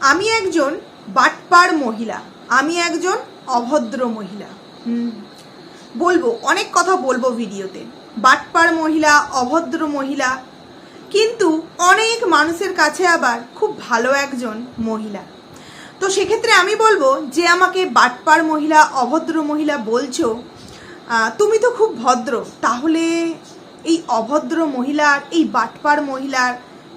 আমি একজন বাটপার মহিলা, আমি একজন অভদ্র মহিলা। হুম। বলব, অনেক কথা বলব ভিডিওতে। বাটপার মহিলা, অভদ্র মহিলা। কিন্তু অনেক মানুষের কাছে আবার খুব ভালো একজন মহিলা। তো সেক্ষেত্রে আমি বলব, যে আমাকে বাটপার মহিলা, অভদ্র মহিলা বলছো তুমি তো খুব ভদ্র। তাহলে এই অভদ্র মহিলার, এই বাটপার মহিলার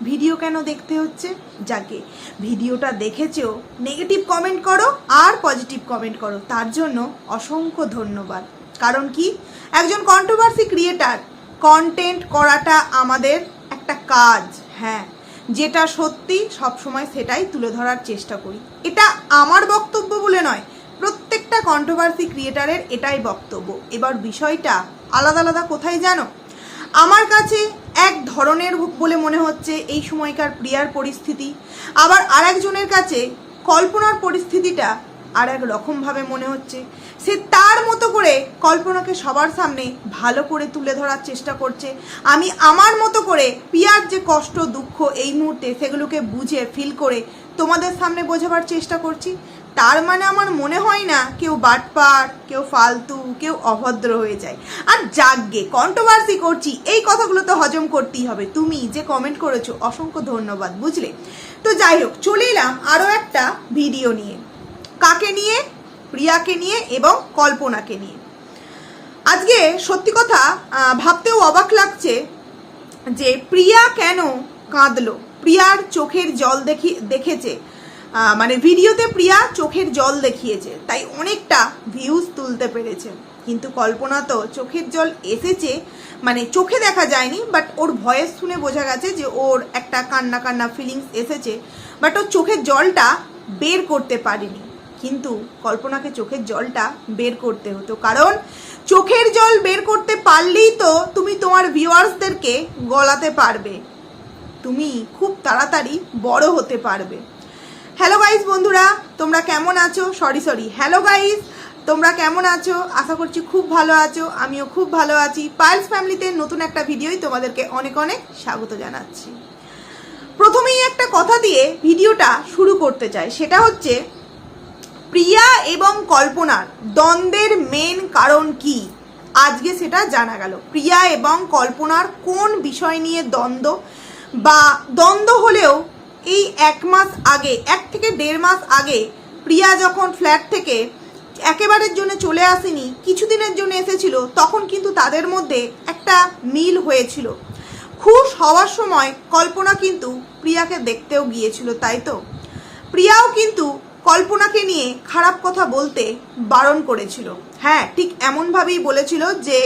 ভিডিও কেন দেখতে হচ্ছে? যাকে ভিডিওটা দেখেছেও নেগেটিভ কমেন্ট করো আর পজিটিভ কমেন্ট করো, তার জন্য অসংখ্য ধন্যবাদ। কারণ কি? একজন কন্ট্রোভার্সি ক্রিয়েটার কন্টেন্ট করাটা আমাদের একটা কাজ হ্যাঁ। যেটা সত্যি সবসময় সেটাই তুলে ধরার চেষ্টা করি। এটা আমার বক্তব্য বলে নয়, প্রত্যেকটা কন্ট্রোভার্সি ক্রিয়েটারের এটাই বক্তব্য। এবার বিষয়টা আলাদা আলাদা কোথায় জানো? আমার কাছে এক ধরনের বলে মনে হচ্ছে এই সময়কার প্রিয়ার পরিস্থিতি। আবার আরেকজনের কাছে কল্পনার পরিস্থিতিটা আর এক রকমভাবে মনে হচ্ছে। সে তার মতো করে কল্পনাকে সবার সামনে ভালো করে তুলে ধরার চেষ্টা করছে। আমি আমার মতো করে পিয়ার যে কষ্ট, দুঃখ এই মুহূর্তে সেগুলোকে বুঝে ফিল করে তোমাদের সামনে বোঝাবার চেষ্টা করছি। তার মানে আমার মনে হয় না কেউ বাটপার কেউ ফালতু, কেউ অভদ্র হয়ে যায়। আর যাগ্গে কন্ট্রোভার্সি করছি, এই কথাগুলো তো হজম করতেই হবে। তুমি যে কমেন্ট করেছ, অসংখ্য ধন্যবাদ, বুঝলে? তো যাই হোক, চলে এলাম আরও একটা ভিডিও নিয়ে। কাকে নিয়ে? প্রিয়াকে নিয়ে এবং কল্পনাকে নিয়ে। আজকে সত্যি কথা ভাবতেও অবাক লাগছে যে প্রিয়া কেন কাঁদলো? প্রিয়ার চোখের জল দেখি, দেখেছে। মানে ভিডিওতে প্রিয়া চোখের জল দেখিয়েছে, তাই অনেকটা ভিউজ তুলতে পেরেছে। কিন্তু কল্পনা তো চোখের জল এসেছে মানে চোখে দেখা যায়নি বাট ওর ভয়েস শুনে বোঝা গেছে যে ওর একটা কান্না কান্না ফিলিংস এসেছে বাট ওর চোখের জলটা বের করতে পারেনি। কিন্তু কল্পনাকে চোখের জলটা বের করতে হতো, কারণ চোখের জল বের করতে পারলেই তো তুমি তোমার ভিউয়ার্সদেরকে গলাতে পারবে। তুমি খুব তাড়াতাড়ি বড় হতে পারবে। হ্যালো গাইস বন্ধুরা, তোমরা কেমন আছো? সরি সরি হ্যালো গাইস তোমরা কেমন আছো? আশা করছি খুব ভালো আছো। আমিও খুব ভালো আছি। পাইলস ফ্যামিলিতে নতুন একটা ভিডিওই তোমাদেরকে অনেক অনেক স্বাগত জানাচ্ছি। প্রথমেই একটা কথা দিয়ে ভিডিওটা শুরু করতে চাই। সেটা হচ্ছে, প্রিয়া এবং কল্পনার দ্বন্দ্বের মেন কারণ কি? আজকে সেটা জানা গেল। প্রিয়া এবং কল্পনার কোন বিষয় নিয়ে দ্বন্দ্ব? বা দ্বন্দ্ব হলেও এই এক মাস আগে, এক থেকে দেড় মাস আগে প্রিয়া যখন ফ্ল্যাট থেকে একেবারের জন্য চলে আসেনি, কিছুদিনের জন্য এসেছিল, তখন কিন্তু তাদের মধ্যে একটা মিল হয়েছিল। খুশ হওয়ার সময় কল্পনা কিন্তু প্রিয়াকে দেখতেও গিয়েছিল, তাই তো? প্রিয়াও কিন্তু কল্পনাকে নিয়ে খারাপ কথা বলতে বারণ করেছিল। হ্যাঁ ঠিক এমনভাবেই বলেছিল যে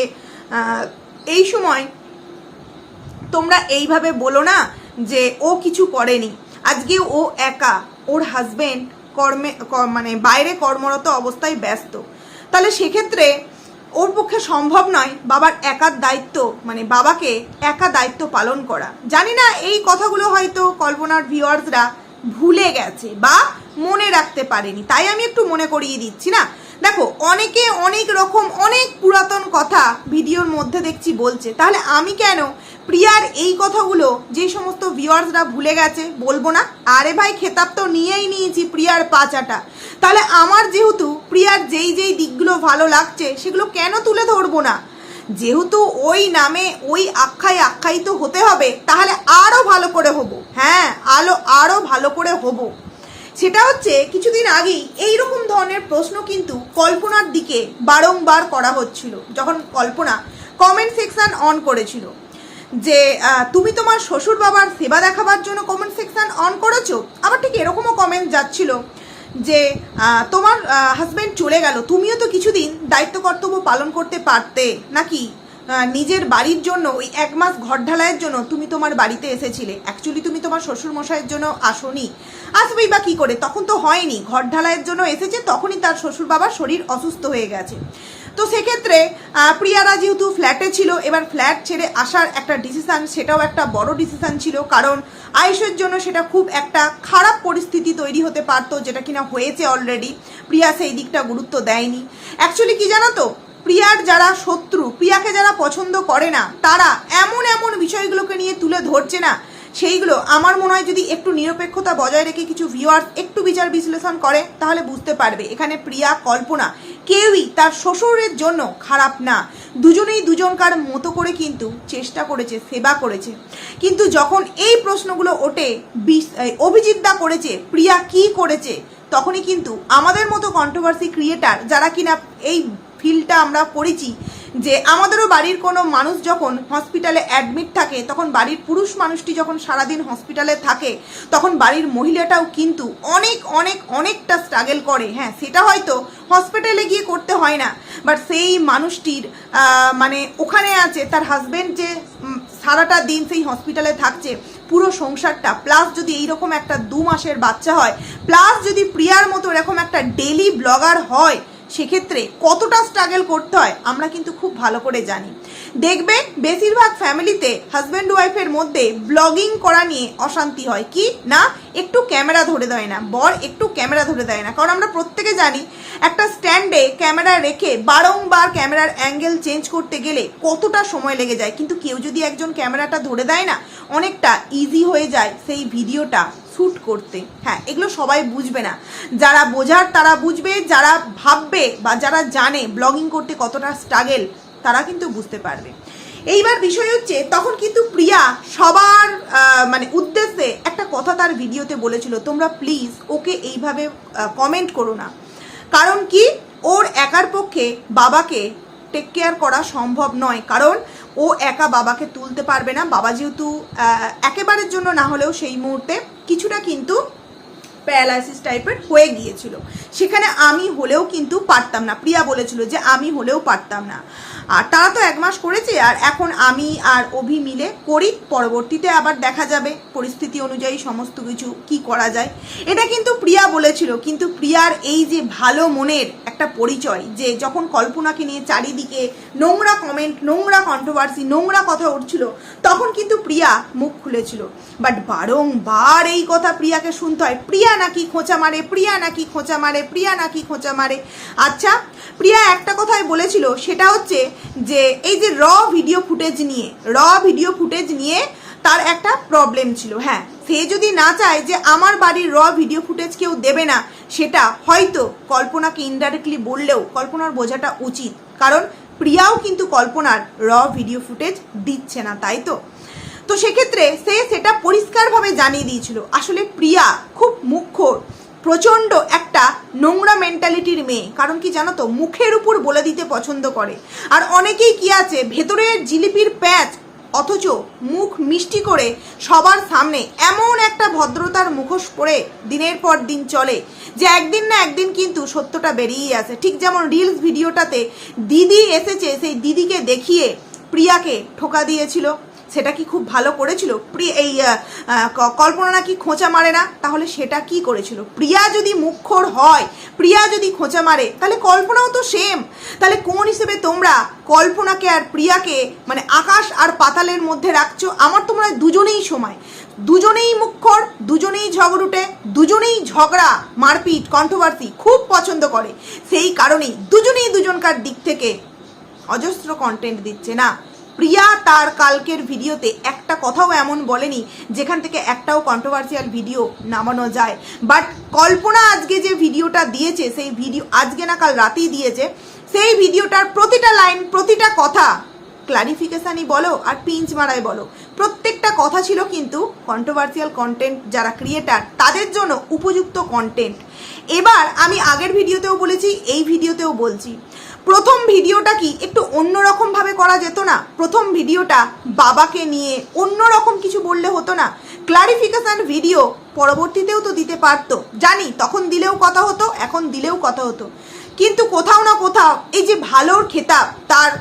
এই সময় তোমরা এইভাবে বলো না যে ও কিছু করেনি। আজকে ও একা, ওর হাজবেন্ড কর্মে মানে বাইরে কর্মরত অবস্থায় ব্যস্ত। তাহলে সেক্ষেত্রে ওর পক্ষে সম্ভব নয় বাবার একার দায়িত্ব মানে বাবাকে একা দায়িত্ব পালন করা। জানি না এই কথাগুলো হয়তো কল্পনার ভিউয়ার্সরা ভুলে গেছে বা মনে রাখতে পারেনি। তাই আমি একটু মনে করিয়ে দিচ্ছি না। দেখো, অনেকে অনেক রকম, অনেক পুরাতন কথা ভিডিওর মধ্যে দেখছি বলছে। তাহলে আমি কেন প্রিয়ার এই কথাগুলো যে সমস্ত ভিউয়ার্সরা ভুলে গেছে, বলব না। আরে ভাই, খেতাব তো নিয়েই নিয়েছি প্রিয়ার পাচাটা। তাহলে আমার যেহেতু প্রিয়ার যেই যেই দিকগুলো ভালো লাগছে, সেগুলো কেন তুলে ধরবো না? যেহেতু ওই নামে, ওই আখ্যায় আখ্যায়িত হতে হবে, তাহলে আরও ভালো করে হব। হ্যাঁ আলো আরও ভালো করে হব। সেটা হচ্ছে, কিছুদিন আগেই এই রকম ধরনের প্রশ্ন কিন্তু কল্পনার দিকে বারংবার করা হচ্ছিল, যখন কল্পনা কমেন্ট সেকশন অন করেছিল। যে তুমি তোমার শ্বশুর বাবার সেবা দেখাবার জন্য কমেন্ট সেকশন অন করেছ? আবার ঠিক এরকমও কমেন্ট যাচ্ছিল যে তোমার হাজব্যান্ড চলে গেল, তুমিও তো কিছুদিন দায়িত্ব কর্তব্য পালন করতে পারতে, নাকি নিজের বাড়ির জন্য ওই এক মাস ঘর ঢালাইয়ের জন্য তুমি তোমার বাড়িতে এসেছিলে? অ্যাকচুয়ালি তুমি তোমার শ্বশুর মশাইয়ের জন্য আসোনি। আসবেই বা কি করে? তখন তো হয়নি। ঘর ঢালাইয়ের জন্য এসেছে, তখনই তার শ্বশুর বাবার শরীর অসুস্থ হয়ে গেছে। তো সেক্ষেত্রে প্রিয়ারা যেহেতু ফ্ল্যাটে ছিল, এবার ফ্ল্যাট ছেড়ে আসার একটা ডিসিশান সেটাও একটা বড় ডিসিশান ছিল। কারণ আয়ুষের জন্য সেটা খুব একটা খারাপ পরিস্থিতি তৈরি হতে পারতো, যেটা কিনা হয়েছে অলরেডি প্রিয়া সেই দিকটা গুরুত্ব দেয়নি। অ্যাকচুয়ালি কি জানো তো প্রিয়ার যারা শত্রু, প্রিয়াকে যারা পছন্দ করে না, তারা এমন এমন বিষয়গুলোকে নিয়ে তুলে ধরছে না সেইগুলো আমার মনে হয় যদি একটু নিরপেক্ষতা বজায় রেখে কিছু ভিউয়ার্স একটু বিচার বিশ্লেষণ করে, তাহলে বুঝতে পারবে। এখানে প্রিয়া কল্পনা। কেউই তার শ্বশুরের জন্য খারাপ না। দুজনেই দুজনকার মতো করে কিন্তু চেষ্টা করেছে, সেবা করেছে। কিন্তু যখন এই প্রশ্নগুলো ওঠে অভিজিৎদা করেছে, প্রিয়া কি করেছে, তখনই কিন্তু আমাদের মতো কন্ট্রোভার্সি ক্রিয়েটার যারা কিনা এই ফিল্ডটা আমরা পড়েছি যে আমাদেরও বাড়ির কোনো মানুষ যখন হসপিটালে অ্যাডমিট থাকে, তখন বাড়ির পুরুষ মানুষটি যখন সারাদিন হসপিটালে থাকে, তখন বাড়ির মহিলাটাও কিন্তু অনেক অনেক, অনেকটা স্ট্রাগেল করে। হ্যাঁ সেটা হয়তো হসপিটালে গিয়ে করতে হয় না বাট সেই মানুষটির মানে ওখানে আছে তার হাজবেন্ড যে সারাটা দিন সেই হসপিটালে থাকছে, পুরো সংসারটা প্লাস যদি এইরকম একটা দু মাসের বাচ্চা হয় প্লাস যদি প্রিয়ার মতো এরকম একটা ডেলি ব্লগার হয় সেক্ষেত্রে কতটা স্ট্রাগল করতে হয়, আমরা কিন্তু খুব ভালো করে জানি। দেখবে, বেশিরভাগ ফ্যামিলিতে হাজব্যান্ড ওয়াইফের মধ্যে ব্লগিং করা নিয়ে অশান্তি হয়। কি? না, একটু ক্যামেরা ধরে দেয় না। বর একটু ক্যামেরা ধরে দেয় না। কারণ আমরা প্রত্যেকে জানি, একটা স্ট্যান্ডে ক্যামেরা রেখে বারংবার ক্যামেরার অ্যাঙ্গেল চেঞ্জ করতে গেলে কতটা সময় লেগে যায়। কিন্তু কেউ যদি একজন ক্যামেরাটা ধরে দেয় না, অনেকটা ইজি হয়ে যায় সেই ভিডিওটা শ্যুট করতে। হ্যাঁ এগুলো সবাই বুঝবে না। যারা বোঝার, তারা বুঝবে, যারা ভাববে বা যারা জানে ব্লগিং করতে কতটা স্ট্রাগেল তারা কিন্তু বুঝতে পারবে। এইবার বিষয় হচ্ছে, তখন কিন্তু প্রিয়া সবার মানে উদ্দেশ্যে একটা কথা তার ভিডিওতে বলেছিল, তোমরা প্লিজ ওকে এইভাবে কমেন্ট করো না। কারণ কি? ওর একার পক্ষে বাবাকে টেক কেয়ার করা সম্ভব নয়। কারণ ও একা বাবাকে তুলতে পারবে না। বাবা যেহেতু একেবারের জন্য না হলেও সেই মুহূর্তে কিছুটা কিন্তু প্যারালাইসিস টাইপের হয়ে গিয়েছিল। সেখানে আমি হলেও কিন্তু পারতাম না। প্রিয়া বলেছিল যে আমি হলেও পারতাম না। আর তারা তো এক মাস করেছে, আর এখন আমি আর অভি মিলে করি। পরবর্তীতে আবার দেখা যাবে পরিস্থিতি অনুযায়ী সমস্ত কিছু কি করা যায়। এটা কিন্তু প্রিয়া বলেছিল। কিন্তু প্রিয়ার এই যে ভালো মনের একটা পরিচয়, যে যখন কল্পনাকে নিয়ে চারিদিকে নোংরা কমেন্ট নোংরা কন্ট্রোভার্সি নোংরা কথা উঠছিল, তখন কিন্তু প্রিয়া মুখ খুলেছিল। বাট বারংবার এই কথা প্রিয়াকে শুনতে হয়। প্রিয়া নাকি খোঁচা মারে, প্রিয়া নাকি খোঁচা মারে, প্রিয়া নাকি খোঁচা মারে? আচ্ছা প্রিয়া একটা কথাই বলেছিল, সেটা হচ্ছে যে এই যে র ভিডিও ফুটেজ নিয়ে, র ভিডিও ফুটেজ নিয়ে তার একটা প্রবলেম ছিল। হ্যাঁ সে যদি না চায় যে আমার বাড়ির র ভিডিও ফুটেজ কেউ দেবে না, সেটা হয়তো কল্পনাকে ইনডাইরেক্টলি বললেও কল্পনার বোঝাটা উচিত। কারণ প্রিয়াও কিন্তু কল্পনার র ভিডিও ফুটেজ দিচ্ছে না, তাই তো? তো সেক্ষেত্রে সে সেটা পরিষ্কারভাবে জানিয়ে দিয়েছিল। আসলে প্রিয়া খুব মুখ্য, প্রচণ্ড একটা নোংরা মেন্টালিটির মেয়ে। কারণ কি জানো তো? মুখের উপর বলে দিতে পছন্দ করে। আর অনেকেই কি আছে, ভেতরের জিলিপির প্যাচ, অথচ মুখ মিষ্টি করে সবার সামনে এমন একটা ভদ্রতার মুখোশ পরে দিনের পর দিন চলে, যে একদিন না একদিন কিন্তু সত্যটা বেরিয়েই আসে। ঠিক যেমন রিলস ভিডিওটাতে দিদি এসেছে, সেই দিদিকে দেখিয়ে প্রিয়াকে ঠোকা দিয়েছিল। সেটা কি খুব ভালো করেছিল? প্রিয়া এই কল্পনা নাকি খোঁচা মারে না? তাহলে সেটা কি করেছিল? প্রিয়া যদি মুখর হয়, প্রিয়া যদি খোঁচা মারে, তাহলে কল্পনাও তো সেম তাহলে কোন হিসেবে তোমরা কল্পনাকে আর প্রিয়াকে মানে আকাশ আর পাতালের মধ্যে রাখছো? আমার তো মনে হয় দুজনেই সময়। দুজনেই মুখর দুজনেই ঝগড়ুটে, দুজনেই ঝগড়া, মারপিট কন্ট্রোভার্সি খুব পছন্দ করে। সেই কারণেই দুজনেই দুজনকার দিক থেকে অজস্র কন্টেন্ট দিচ্ছে না। প্রিয়া তার কালকের ভিডিওতে একটা কথাও এমন বলেনি, যেখান থেকে একটাও কন্ট্রোভার্সিয়াল ভিডিও নামানো যায়। বাট কল্পনা আজকে যে ভিডিওটা দিয়েছে, সেই ভিডিও আজকে না কাল রাতেই দিয়েছে, সেই ভিডিওটার প্রতিটা লাইন, প্রতিটা কথা ক্লারিফিকেশানই বলো আর পিঞ্চ মারাই বলো। প্রত্যেকটা কথা ছিল কিন্তু কন্ট্রোভার্সিয়াল কন্টেন্ট যারা ক্রিয়েটার তাদের জন্য উপযুক্ত কন্টেন্ট এবার আমি আগের ভিডিওতেও বলেছি, এই ভিডিওতেও বলছি। প্রথম ভিডিওটা কি একটু অন্যরকম ভাবে করা যেত না? প্রথম ভিডিওটা বাবাকে নিয়ে অন্যরকম কিছু বললে হতো না। ক্লারিফিকেশান ভিডিও পরবর্তীতেও তো দিতে পারতো। জানি, তখন দিলেও কথা হতো, এখন দিলেও কথা হতো। কিন্তু কোথাও না কোথাও এই যে ভালোর খেতাব, তার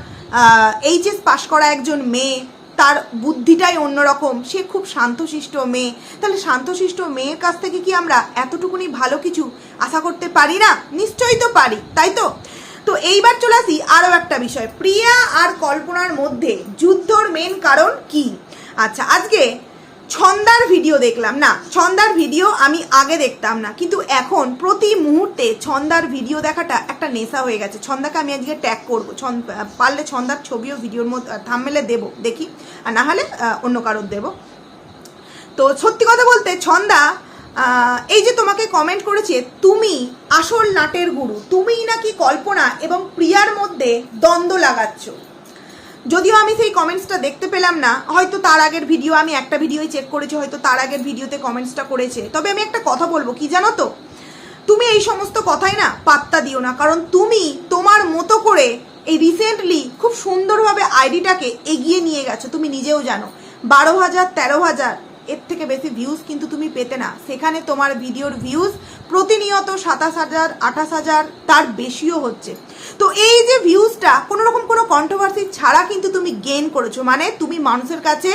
এইচএস পাশ করা একজন মেয়ে, তার বুদ্ধিটাই অন্যরকম, সে খুব শান্তশিষ্ট মেয়ে। তাহলে শান্তশিষ্ট মেয়ের কাছ থেকে কি আমরা এতটুকুনি ভালো কিছু আশা করতে পারি না? নিশ্চয়ই তো পারি, তাই তো? তো এইবার চলে আসি আরও একটা বিষয়। প্রিয়া আর কল্পনার মধ্যে যুদ্ধর মেন কারণ কি? আচ্ছা আজকে ছন্দার ভিডিও দেখলাম। না, ছন্দার ভিডিও আমি আগে দেখতাম না, কিন্তু এখন প্রতি মুহূর্তে ছন্দার ভিডিও দেখাটা একটা নেশা হয়ে গেছে। ছন্দাকে আমি আজকে ট্যাগ করব। পারলে ছন্দার ছবিও ভিডিওর মধ্যে থামমেলে দেবো, দেখি। আর না হলে অন্য কারোর দেবো। তো সত্যি কথা বলতে ছন্দা এই যে তোমাকে কমেন্ট করেছে, তুমি আসল নাটের গুরু, তুমিই নাকি কল্পনা এবং প্রিয়ার মধ্যে দ্বন্দ্ব লাগাচ্ছ। যদিও আমি সেই কমেন্টসটা দেখতে পেলাম না, হয়তো তার আগের ভিডিও আমি একটা ভিডিওই চেক করেছি, হয়তো তার আগের ভিডিওতে কমেন্টসটা করেছে। তবে আমি একটা কথা বলব, কি জানো তো? তুমি এই সমস্ত কথাই না পাত্তা দিও না, কারণ তুমি তোমার মতো করে এই রিসেন্টলি খুব সুন্দরভাবে আইডিটাকে এগিয়ে নিয়ে গেছো, তুমি নিজেও জানো। বারো হাজার, তেরো হাজার এর থেকে বেশি ভিউজ কিন্তু তুমি পেতে না। সেখানে তোমার ভিডিওর ভিউজ প্রতিনিয়ত সাতাশ হাজার, আঠাশ হাজার, তার বেশিও হচ্ছে। তো এই যে ভিউজটা কোনো রকম কোনো কন্ট্রোভার্সি ছাড়া কিন্তু তুমি গেইন করেছ। মানে তুমি মানুষের কাছে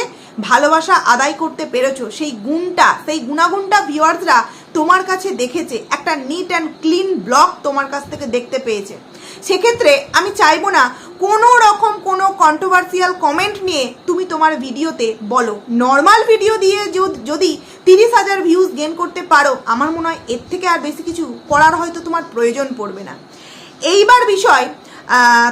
ভালোবাসা আদায় করতে পেরেছ। সেই গুণটা, সেই গুণাগুণটা ভিউয়ার্সরা তোমার কাছে দেখেছে, একটা নিট অ্যান্ড ক্লিন ব্লগ তোমার কাছ থেকে দেখতে পেয়েছে। সেক্ষেত্রে আমি চাইব না, কোনো রকম কোনো কন্ট্রোভার্সিয়াল কমেন্ট নিয়ে তুমি তোমার ভিডিওতে বলো। নর্মাল ভিডিও দিয়ে যদি তিরিশ হাজার ভিউজ গেন করতে পারো, আমার মনে হয় এর থেকে আর বেশি কিছু করার হয়তো তোমার প্রয়োজন পড়বে না। এইবার বিষয়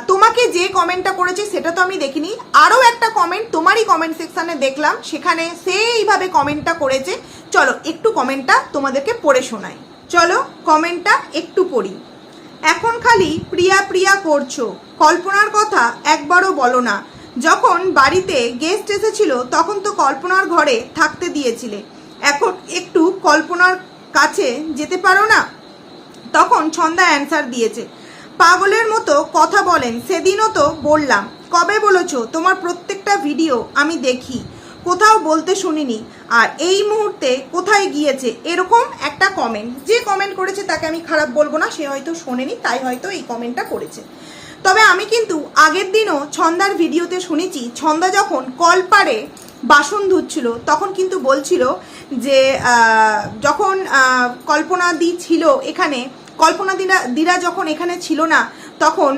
তোমাকে যে কমেন্টটা করেছে সেটা তো আমি দেখিনি। আরও একটা কমেন্ট তোমারই কমেন্ট সেকশানে দেখলাম। সেখানে সেইভাবে কমেন্টটা করেছে। চলো, একটু কমেন্টটা তোমাদেরকে পড়ে শোনাই। চলো, কমেন্টটা একটু পড়ি। এখন খালি প্রিয়া প্রিয়া করছ। কল্পনার কথা একবারও বলো না। যখন বাড়িতে গেস্ট এসেছিল, তখন তো কল্পনার ঘরে থাকতে দিয়েছিলে। এখন একটু কল্পনার কাছে যেতে পারো না? তখন ছন্দা অ্যান্সার দিয়েছে। পাগলের মতো কথা বলেন, সেদিনও তো বললাম। কবে বলেছ? তোমার প্রত্যেকটা ভিডিও আমি দেখি। কোথাও বলতে শুনিনি। আর এই মুহূর্তে কোথায় গিয়েছে? এরকম একটা কমেন্ট যে কমেন্ট করেছে তাকে আমি খারাপ বলব না, সে হয়তো শোনেনি, তাই হয়তো এই কমেন্টটা করেছে। তবে আমি কিন্তু আগের দিনও ছন্দার ভিডিওতে শুনেছি, ছন্দা যখন কলপারে বাসন ধুচ্ছিল, তখন কিন্তু বলছিল যে যখন কল্পনা দি ছিল এখানে কল্পনা দিরা দিরা যখন এখানে ছিল না, তখন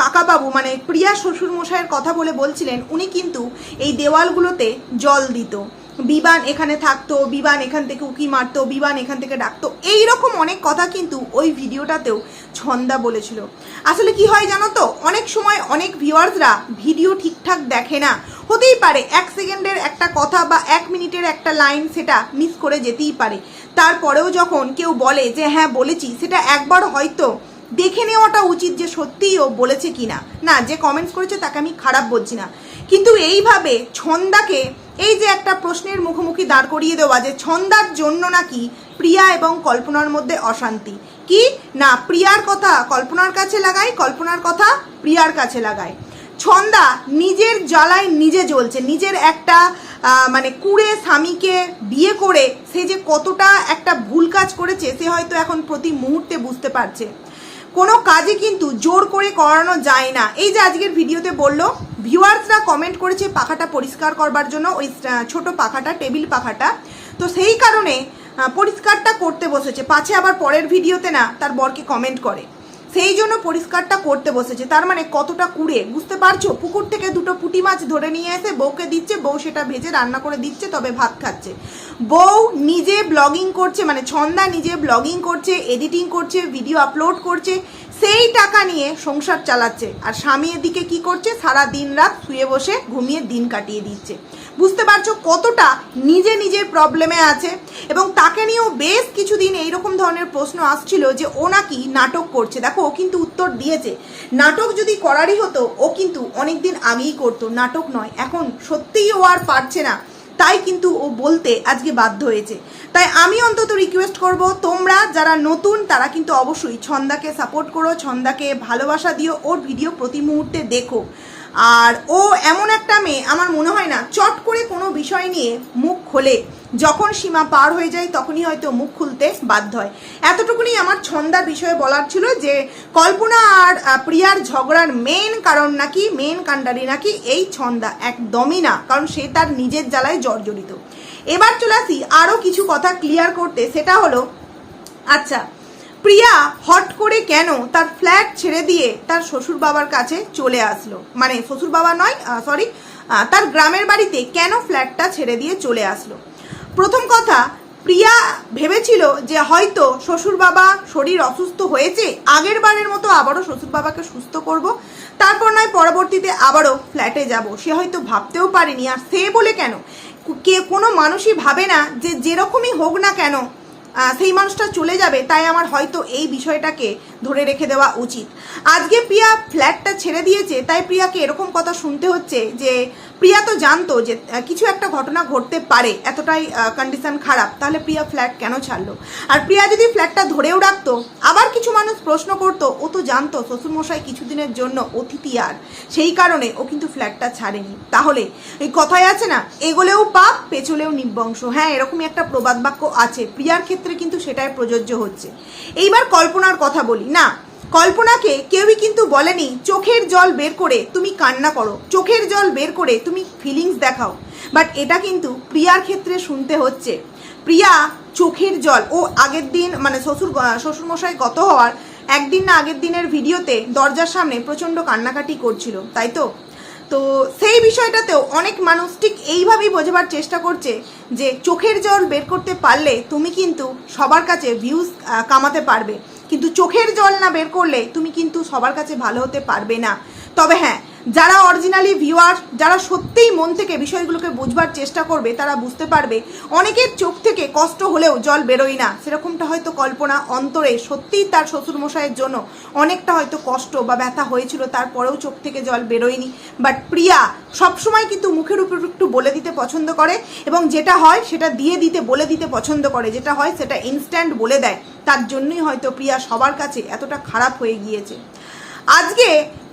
কাকাবাবু মানে প্রিয়া শ্বশুর মশাইয়ের কথা বলে বলছিলেন, উনি কিন্তু এই দেওয়ালগুলোতে জল দিত। বিবান এখানে থাকতো, বিবান এখান থেকে উকি মারতো, বিবান এখান থেকে ডাকতো। এই রকম অনেক কথা কিন্তু ওই ভিডিওটাতেও ছন্দা বলেছিল। আসলে কি হয় জানো তো? অনেক সময় অনেক ভিউয়ার্সরা ভিডিও ঠিকঠাক দেখে না। হতেই পারে এক সেকেন্ডের একটা কথা বা এক মিনিটের একটা লাইন সেটা মিস করে যেতেই পারে। তারপরেও যখন কেউ বলে যে হ্যাঁ বলেছি। সেটা একবার হয়তো দেখে নেওয়াটা উচিত যে সত্যিই ও বলেছে কিনা। না, যে কমেন্টস করেছে তাকে আমি খারাপ বলছি না। কিন্তু এইভাবে ছন্দাকে এই যে একটা প্রশ্নের মুখোমুখি দাঁড় করিয়ে দেওয়া যে ছন্দার জন্য নাকি প্রিয়া এবং কল্পনার মধ্যে অশান্তি। কি? না, প্রিয়ার কথা কল্পনার কাছে লাগায় কল্পনার কথা প্রিয়ার কাছে লাগায় ছন্দা নিজের জ্বালায় নিজে জ্বলছে, নিজের একটা মানে কুড়ে স্বামীকে বিয়ে করে সে যে কতটা একটা ভুল কাজ করেছে, সে হয়তো এখন প্রতি মুহূর্তে বুঝতে পারছে। কোনো কাজে কিন্তু জোর করে করানো যায় না। এই যে আজকের ভিডিওতে বলল ভিউয়ার্সরা কমেন্ট করেছে পাখাটা পরিষ্কার করবার জন্য, ওই ছোট পাখাটা, টেবিল পাখাটা। তো সেই কারণে পরিষ্কারটা করতে বসেছে। পাছে আবার পরের ভিডিওতে না, তার বরকে কমেন্ট করে। সেই জন্য পরিষ্কারটা করতে বসেছে। তার মানে কতটা কুড়ে? বুঝতে পারছ? পুকুর থেকে দুটো পুঁটি মাছ ধরে নিয়ে এসে বউকে দিচ্ছে। বউ সেটা ভেজে রান্না করে দিচ্ছে, তবে ভাত খাচ্ছে। বউ নিজে ব্লগিং করছে মানে ছন্দা নিজে ব্লগিং করছে এডিটিং করছে ভিডিও আপলোড করছে। সেই টাকা নিয়ে সংসার চালাচ্ছে। আর স্বামী এদিকে কি করছে? সারা দিন রাত শুয়ে বসে ঘুমিয়ে দিন কাটিয়ে দিচ্ছে। বুঝতে পারছ কতটা নিজে নিজের প্রবলেমে আছে? এবং তাকে নিয়েও বেশ কিছুদিন এইরকম ধরনের প্রশ্ন আসছিল যে ও নাকি নাটক করছে। দেখো, ও কিন্তু উত্তর দিয়েছে। নাটক যদি করারই হতো, ও কিন্তু অনেকদিন আগেই করতো। নাটক নয়, এখন সত্যিই ও আর পারছে না। তাই কিন্তু ও বলতে আজকে বাধ্য হয়েছে। তাই আমি অন্তত রিকোয়েস্ট করব, তোমরা যারা নতুন, তারা কিন্তু অবশ্যই ছন্দাকে সাপোর্ট করো, ছন্দাকে ভালোবাসা দিও, ওর ভিডিও প্রতি মুহূর্তে দেখো। আর ও এমন একটা মেয়ে, আমার মনে হয় না, চট করে কোনো বিষয় নিয়ে মুখ খোলে। যখন সীমা পার হয়ে যায়, তখনই হয়তো মুখ খুলতে বাধ্য হয়। এতটুকুনি আমার ছন্দার বিষয়ে বলার ছিল যে, কল্পনা আর প্রিয়ার ঝগড়ার মেন কারণ নাকি মেন কাণ্ডারি নাকি এই ছন্দা? একদমই না, কারণ সে তার নিজের জ্বালায় জর্জরিত। এবার চলে আসি আরও কিছু কথা ক্লিয়ার করতে, সেটা হলো আচ্ছা প্রিয়া হট করে কেন তার ফ্ল্যাট ছেড়ে দিয়ে তার শ্বশুর বাবার কাছে চলে আসলো? মানে শ্বশুর বাবা নয় সরি তার গ্রামের বাড়িতে কেন ফ্ল্যাটটা ছেড়ে দিয়ে চলে আসলো? প্রথম কথা, প্রিয়া ভেবেছিল যে হয়তো শ্বশুর বাবা শরীর অসুস্থ হয়েছে, আগের বারের মতো আবারও শ্বশুর বাবাকে সুস্থ করব, তারপর নয় পরবর্তীতে আবারও ফ্ল্যাটে যাব। সে হয়তো ভাবতেও পারেনি, আর সে বলে কেন? কে, কোনো মানুষই ভাবে না যে যেরকমই হোক না কেন সেই মানুষটা চলে যাবে, তাই আমার হয়তো এই বিষয়টাকে ধরে রেখে দেওয়া উচিত। আজকে প্রিয়া ফ্ল্যাটটা ছেড়ে দিয়েছে, তাই প্রিয়াকে এরকম কথা শুনতে হচ্ছে যে, প্রিয়া তো জানতো যে কিছু একটা ঘটনা ঘটতে পারে, এতটাই কন্ডিশন খারাপ, তাহলে প্রিয়া ফ্ল্যাট কেন ছাড়লো? আর প্রিয়া যদি ফ্ল্যাটটা ধরেও রাখতো, আবার কিছু মানুষ প্রশ্ন করতো, ও তো জানতো, শ্বশুরমশাই কিছুদিনের জন্য অতিথি আর, সেই কারণে ও কিন্তু ফ্ল্যাটটা ছাড়েনি। তাহলে, এই কথায় আছে না, এগোলেও পাপ, পেছলেও নিবংশ। হ্যাঁ এরকমই একটা প্রবাদ বাক্য আছে। প্রিয়ার ক্ষেত্রে কিন্তু সেটাই প্রযোজ্য হচ্ছে। এইবার কল্পনার কথা বলি। না, কল্পনাকে কেউই কিন্তু বলেনি, চোখের জল বের করে তুমি কান্না করো, চোখের জল বের করে তুমি ফিলিংস দেখাও। বাট এটা কিন্তু প্রিয়ার ক্ষেত্রে শুনতে হচ্ছে। প্রিয়া চোখের জল, ও আগের দিন মানে শ্বশুর শ্বশুরমশাই গত হওয়ার একদিন না আগের দিনের ভিডিওতে দরজার সামনে প্রচণ্ড কান্নাকাটি করছিল, তাই তো? তো সেই বিষয়টাতেও অনেক মানুষ ঠিক এইভাবেই বোঝাবার চেষ্টা করছে যে চোখের জল বের করতে পারলে তুমি কিন্তু সবার কাছে ভিউজ কামাতে পারবে। কিন্তু চোখের জল না বের করলে তুমি কিন্তু সবার কাছে ভালো হতে পারবে না। তবে হ্যাঁ যারা অরিজিনালি ভিউয়ার যারা সত্যিই মন থেকে বিষয়গুলোকে বুঝবার চেষ্টা করবে, তারা বুঝতে পারবে, অনেকের চোখ থেকে কষ্ট হলেও জল বেরোয় না। সেরকমটা হয়তো কল্পনা অন্তরে সত্যিই তার শ্বশুরমশাইয়ের জন্য অনেকটা হয়তো কষ্ট বা ব্যথা হয়েছিল, তারপরেও চোখ থেকে জল বেরোয়নি। বাট প্রিয়া সবসময় কিন্তু মুখের উপর একটু বলে দিতে পছন্দ করে এবং যেটা হয় সেটা দিয়ে দিতে, বলে দিতে পছন্দ করে। যেটা হয় সেটা ইনস্ট্যান্ট বলে দেয়। তার জন্যই হয়তো প্রিয়া সবার কাছে এতটা খারাপ হয়ে গিয়েছে। আজকে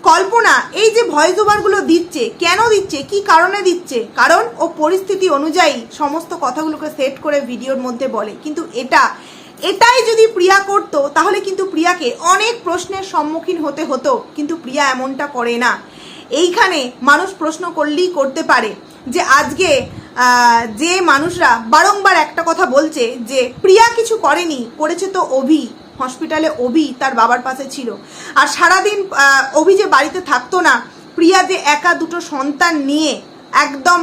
কল্পনা, এই যে ভয়েস ওভারগুলো দিচ্ছে, কেন দিচ্ছে, কি কারণে দিচ্ছে? কারণ ও পরিস্থিতি অনুযায়ী সমস্ত কথাগুলোকে সেট করে ভিডিওর মধ্যে বলে। কিন্তু এটা, এটাই যদি প্রিয়া করতো, তাহলে কিন্তু প্রিয়াকে অনেক প্রশ্নের সম্মুখীন হতে হতো, কিন্তু প্রিয়া এমনটা করে না। এইখানে মানুষ প্রশ্ন করলেই করতে পারে যে আজকে যে মানুষরা বারংবার একটা কথা বলছে যে, প্রিয়া কিছু করেনি, করেছে তো অভি। হসপিটালে অভি তার বাবার পাশে ছিল। আর সারাদিন অভি যে বাড়িতে থাকতো না, প্রিয়া যে একা দুটো সন্তান নিয়ে একদম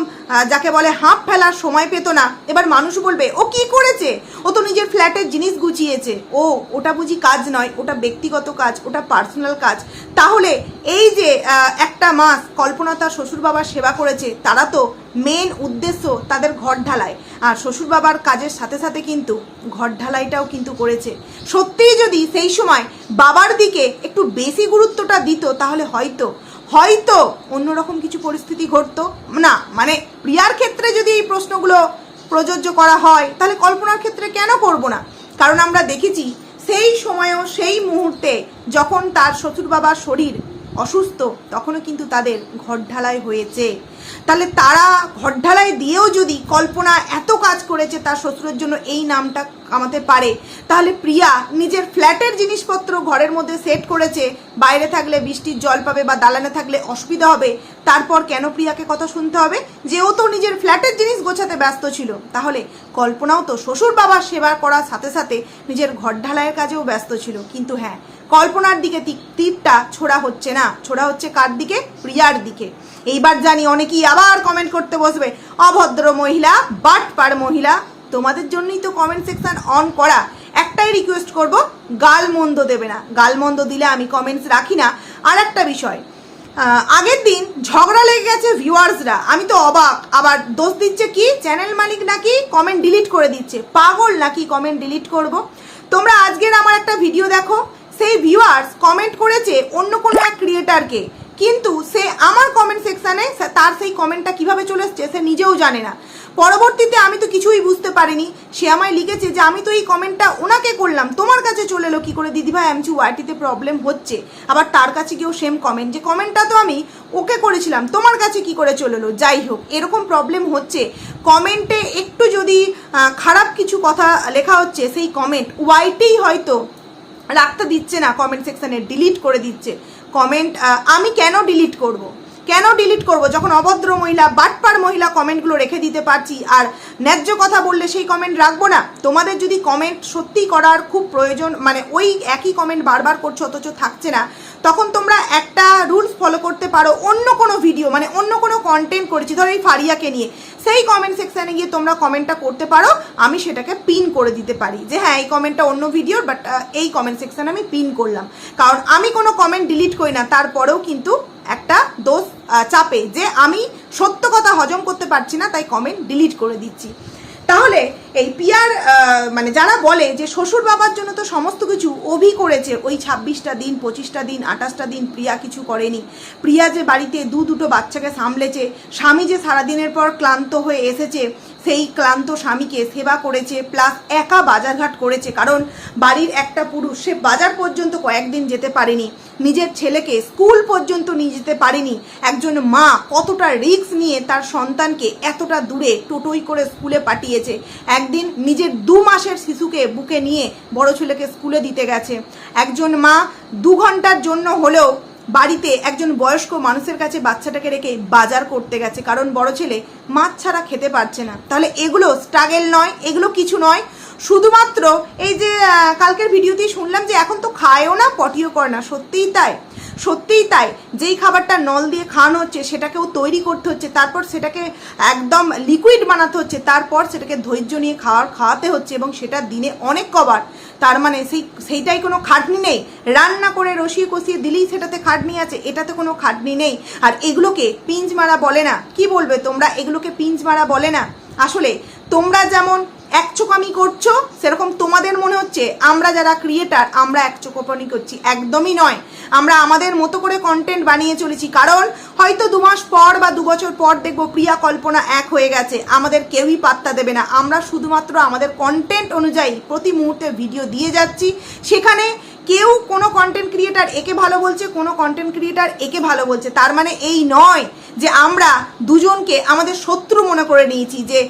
যাকে বলে হাঁপ ফেলার সময় পেত না, এবার মানুষ বলবে, ও কি করেছে? ও তো নিজের ফ্ল্যাটের জিনিস গুছিয়েছে। ও, ওটা বুঝি কাজ নয়, ওটা ব্যক্তিগত কাজ, ওটা পার্সোনাল কাজ। তাহলে এই যে একটা মাস কল্পনা তার শ্বশুর বাবার সেবা করেছে, তারা তো মেন উদ্দেশ্য তাদের ঘর ঢালাই। আর শ্বশুর বাবার কাজের সাথে সাথে কিন্তু ঘর ঢালাইটাও কিন্তু করেছে। সত্যিই যদি সেই সময় বাবার দিকে একটু বেশি গুরুত্বটা দিত, তাহলে হয়তো হয়তো অন্যরকম কিছু পরিস্থিতি ঘটতো। না মানে প্রিয়ার ক্ষেত্রে যদি এই প্রশ্নগুলো প্রযোজ্য করা হয়, তাহলে কল্পনার ক্ষেত্রে কেন করব না? কারণ আমরা দেখেছি সেই সময়ও সেই মুহূর্তে যখন তার শ্বশুর বাবার শরীর অসুস্থ, তখনও কিন্তু তাদের ঘর ঢালাই হয়েছে। তাহলে তারা ঘর ঢালাই দিয়েও যদি কল্পনা এত কাজ করেছে তার শ্বশুরের জন্য এই নামটা কামাতে পারে, তাহলে প্রিয়া নিজের ফ্ল্যাটের জিনিসপত্র ঘরের মধ্যে সেট করেছে, বাইরে থাকলে বৃষ্টির জল পাবে বা দালানে থাকলে অসুবিধা হবে, তারপর কেন প্রিয়াকে কথা শুনতে হবে? যে ও তো নিজের ফ্ল্যাটের জিনিস গোছাতে ব্যস্ত ছিল। তাহলে কল্পনাও তো শ্বশুর বাবার সেবা করার সাথে সাথে নিজের ঘর ঢালাইয়ের কাজেও ব্যস্ত ছিল। কিন্তু হ্যাঁ কল্পনার দিকে তীরটা ছোড়া হচ্ছে না। ছোড়া হচ্ছে কার দিকে? প্রিয়ার দিকে। এইবার জানি অনেকেই আবার কমেন্ট করতে বসবে। অভদ্র মহিলা বাট পার মহিলা, তোমাদের জন্যই তো কমেন্ট সেকশন অন করা। একটাই রিকোয়েস্ট করব, গাল মন্দ দেবে না। গাল মন্দ দিলে আমি কমেন্টস রাখি না। আর একটা বিষয় আগের দিন ঝগড়া লেগে গেছে ভিউয়ার্সরা আমি তো অবাক। আবার দোষ দিচ্ছে কি? চ্যানেল মালিক নাকি কমেন্ট ডিলিট করে দিচ্ছে? পাগল নাকি কমেন্ট ডিলিট করব? তোমরা আজকের আমার একটা ভিডিও দেখো। সেই ভিউয়ার্স কমেন্ট করেছে অন্য কোনো এক ক্রিয়েটারকে কিন্তু সে আমার কমেন্ট সেকশানে তার সেই কমেন্টটা কীভাবে চলে এসছে সে নিজেও জানে না। পরবর্তীতে আমি তো কিছুই বুঝতে পারিনি। সে আমায় লিখেছে যে, আমি তো এই কমেন্টটা ওনাকে করলাম। তোমার কাছে চলে এলো কী করে? দিদিভাই, আমি ওয়াইটিতে প্রবলেম হচ্ছে? আবার তার কাছে গিয়েও সেম কমেন্ট যে কমেন্টটা তো আমি ওকে করেছিলাম। তোমার কাছে কি করে চলে এলো? যাই হোক, এরকম প্রবলেম হচ্ছে। কমেন্টে একটু যদি খারাপ কিছু কথা লেখা হচ্ছে, সেই কমেন্ট ওয়াইটেই হয়তো রাখতে দিচ্ছে না কমেন্ট সেকশানে ডিলিট করে দিচ্ছে। কমেন্ট আমি কেন ডিলিট করব। কেন ডিলিট করব? যখন অভদ্র মহিলা, বাটপার মহিলা কমেন্টগুলো রেখে দিতে পারছি, আর ন্যায্য কথা বললে সেই কমেন্ট রাখব না, তোমাদের যদি কমেন্ট সত্যি করার খুব প্রয়োজন মানে ওই একই কমেন্ট বারবার করছ, অথচ থাকছে না, তখন তোমরা একটা রুলস ফলো করতে পারো, অন্য কোনো ভিডিও মানে অন্য কোনো কন্টেন্ট করেছি। ধরো এই ফারিয়াকে নিয়ে সেই কমেন্ট সেকশানে গিয়ে তোমরা কমেন্টটা করতে পারো, আমি সেটাকে পিন করে দিতে পারি। যে হ্যাঁ এই কমেন্টটা অন্য ভিডিওর বাট এই কমেন্ট সেকশানে আমি পিন করলাম। কারণ আমি কোনো কমেন্ট ডিলিট করি না, তারপরেও কিন্তু একটা দোষ চাপে যে আমি সত্য কথা হজম করতে পারছি না, তাই কমেন্ট ডিলিট করে দিচ্ছি। তাহলে এই পিয়ার মানে যারা বলে যে শ্বশুর বাবার জন্য তো সমস্ত কিছু অভি করেছে, ওই ছাব্বিশটা দিন, পঁচিশটা দিন, আঠাশটা দিন প্রিয়া কিছু করেনি। প্রিয়া যে বাড়িতে দু দুটো বাচ্চাকে সামলেছে, স্বামী যে সারাদিনের পর ক্লান্ত হয়ে এসেছে সেই ক্লান্ত স্বামীকে সেবা করেছে প্লাস একা বাজারঘাট করেছে, কারণ বাড়ির একটা পুরুষ সে বাজার পর্যন্ত কয়েকদিন যেতে পারেনি। নিজের ছেলেকে স্কুল পর্যন্ত নিয়ে যেতে পারেনি। একজন মা কতটা রিস্ক নিয়ে তার সন্তানকে এতটা দূরে টোটোই করে স্কুলে পাঠিয়েছে। একদিন নিজের দু মাসের শিশুকে বুকে নিয়ে বড় ছেলেকে স্কুলে দিতে গেছে। একজন মা দু ঘণ্টার জন্য হলেও বাড়িতে একজন বয়স্ক মানুষের কাছে বাচ্চাটাকে রেখে বাজার করতে গেছে, কারণ বড় ছেলে মাছ ছাড়া খেতে পারছে না। তাহলে এগুলো স্ট্রাগেল নয়, এগুলো কিছু নয়। শুধুমাত্র এই যে কালকের ভিডিওতেই শুনলাম যে এখন তো খায়ও না, পটিও করে না। সত্যিই তাই। সত্যিই তাই। যেই খাবারটা নল দিয়ে খাওয়ানো হচ্ছে, সেটাকেও তৈরি করতে হচ্ছে, তারপর সেটাকে একদম লিকুইড বানাতে হচ্ছে, তারপর সেটাকে ধৈর্য নিয়ে খাওয়ার, খাওয়াতে হচ্ছে এবং সেটা দিনে অনেক কবার। তার মানে সেই, সেইটাই কোনো খাটনি নেই। রান্না করে রসিয়ে কষিয়ে দিলেই সেটাতে খাটনি আছে, এটাতে কোনো খাটনি নেই। আর এগুলোকে পিঞ্জ মারা বলে না। কি বলবে তোমরা? এগুলোকে পিঞ্জ মারা বলে না। আসলে তোমরা যেমন এক আমি করছ, সেরকম তোমাদের মনে হচ্ছে, আমরা যারা ক্রিয়েটার আমরা এক চোখোপানি করছি। একদমই নয়। আমরা আমাদের মতো করে কন্টেন্ট বানিয়ে চলেছি। কারণ হয়তো দু মাস পর বা দু বছর পর দেখব প্রিয়া কল্পনা এক হয়ে গেছে। আমাদের কেউই পাত্তা দেবে না। আমরা শুধুমাত্র আমাদের কন্টেন্ট অনুযায়ী প্রতি মুহূর্তে ভিডিও দিয়ে যাচ্ছি। সেখানে কেউ কোনো কন্টেন্ট ক্রিয়েটার একে ভালো বলছে, কোনো কন্টেন্ট ক্রিয়েটার একে ভালো বলছে। তার মানে এই নয় যে আমরা দুজনকে আমাদের শত্রু মনে করে নিয়েছি যে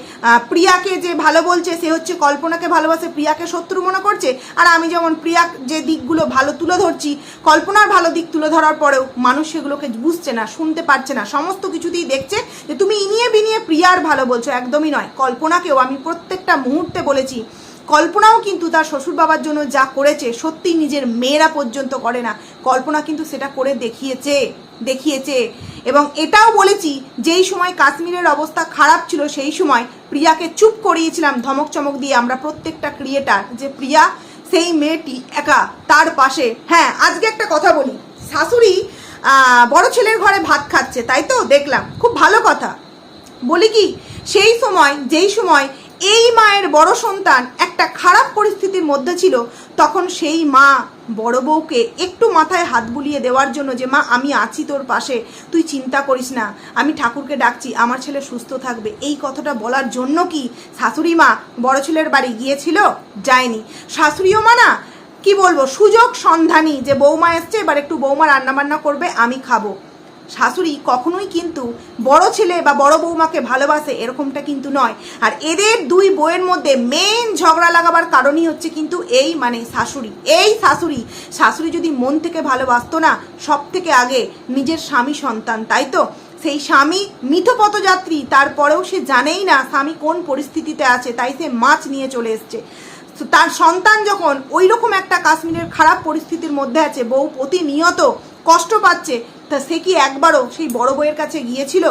প্রিয়াকে যে ভালো বলছে, সে হচ্ছে কল্পনাকে ভালোবাসে, প্রিয়াকে শত্রু মনে করছে। আর আমি যেমন প্রিয়া যে দিকগুলো ভালো তুলে ধরছি, কল্পনার ভালো দিক তুলে ধরার পরেও মানুষ সেগুলোকে বুঝছে না, শুনতে পারছে না। সমস্ত কিছুতেই দেখছে যে তুমি ইনিয়ে বিনিয়ে প্রিয়ার ভালো বলছো। একদমই নয়। কল্পনাকেও আমি প্রত্যেকটা মুহূর্তে বলেছি কল্পনাও কিন্তু তার শ্বশুর বাবার জন্য যা করেছে সত্যি নিজের মেয়েরা পর্যন্ত করে না। কল্পনা কিন্তু সেটা করে দেখিয়েছে দেখিয়েছে। এবং এটাও বলেছি, যেই সময় কাশ্মীরের অবস্থা খারাপ ছিল, সেই সময় প্রিয়াকে চুপ করিয়েছিলাম ধমক চমক দিয়ে আমরা প্রত্যেকটা ক্রিয়েটার যে প্রিয়া, সেই মেয়েটি একা তার পাশে। হ্যাঁ আজকে একটা কথা বলি। শাশুড়ি বড় ছেলের ঘরে ভাত খাচ্ছে, তাই তো? দেখলাম। খুব ভালো কথা। বলি কি, সেই সময়, যেই সময় এই মায়ের বড় সন্তান একটা খারাপ পরিস্থিতির মধ্যে ছিল, তখন সেই মা বড় বউকে একটু মাথায় হাত বুলিয়ে দেওয়ার জন্য যে, মা, আমি আছি তোর পাশে, তুই চিন্তা করিস না, আমি ঠাকুরকে ডাকছি, আমার ছেলে সুস্থ থাকবে। এই কথাটা বলার জন্য কি শাশুড়ি মা বড় ছেলের বাড়ি গিয়েছিল? যায়নি। শাশুড়িও মা না, কি বলব, সুযোগ সন্ধানী যে বৌমা এসছে, এবার একটু বৌমা রান্নাবান্না করবে, আমি খাব। শাশুড়ি কখনোই কিন্তু বড় ছেলে বা বড় বৌমাকে ভালোবাসে এরকমটা কিন্তু নয়। আর এদের দুই বইয়ের মধ্যে মেন ঝগড়া লাগাবার কারণই হচ্ছে কিন্তু এই মানে শাশুড়ি। এই শাশুড়ি। শাশুড়ি যদি মন থেকে ভালোবাসতো না সব থেকে আগে নিজের স্বামী সন্তান, তাই তো? সেই স্বামী মিথপথযাত্রী, তারপরেও সে জানেই না স্বামী কোন পরিস্থিতিতে আছে, তাই সে মাছ নিয়ে চলে এসছে। তার সন্তান যখন ওই রকম একটা কাশ্মীরের খারাপ পরিস্থিতির মধ্যে আছে, বউ প্রতিনিয়ত কষ্ট পাচ্ছে তা সে কি একবারও সেই বড় বউয়ের কাছে গিয়েছিল?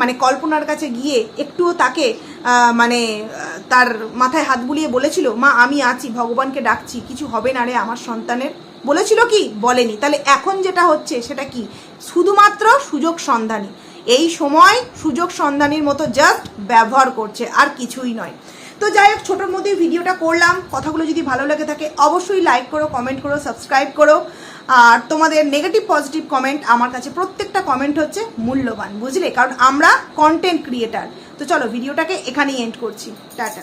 মানে কল্পনার কাছে গিয়ে একটুও তাকে মানে তার মাথায় হাত বুলিয়ে বলেছিল, মা, আমি আছি, ভগবানকে ডাকছি, কিছু হবে না রে আমার সন্তানের। বলেছিল কি? বলেনি। তাহলে এখন যেটা হচ্ছে সেটা কি? শুধুমাত্র সুযোগ সন্ধানী। এই সময় সুযোগ সন্ধানীর মতো জাস্ট ব্যবহার করছে, আর কিছুই নয়। তো যাই হোক, ছোটোর মধ্যেই ভিডিওটা করলাম। কথাগুলো যদি ভালো লাগে থাকে, অবশ্যই লাইক করো কমেন্ট করো সাবস্ক্রাইব করো। আর তোমাদের নেগেটিভ পজিটিভ কমেন্ট আমার কাছে প্রত্যেকটা কমেন্ট হচ্ছে মূল্যবান, বুঝলে? কারণ আমরা কন্টেন্ট ক্রিয়েটার তো চলো ভিডিওটাকে এখানেই এন্ড করছি। টাটা।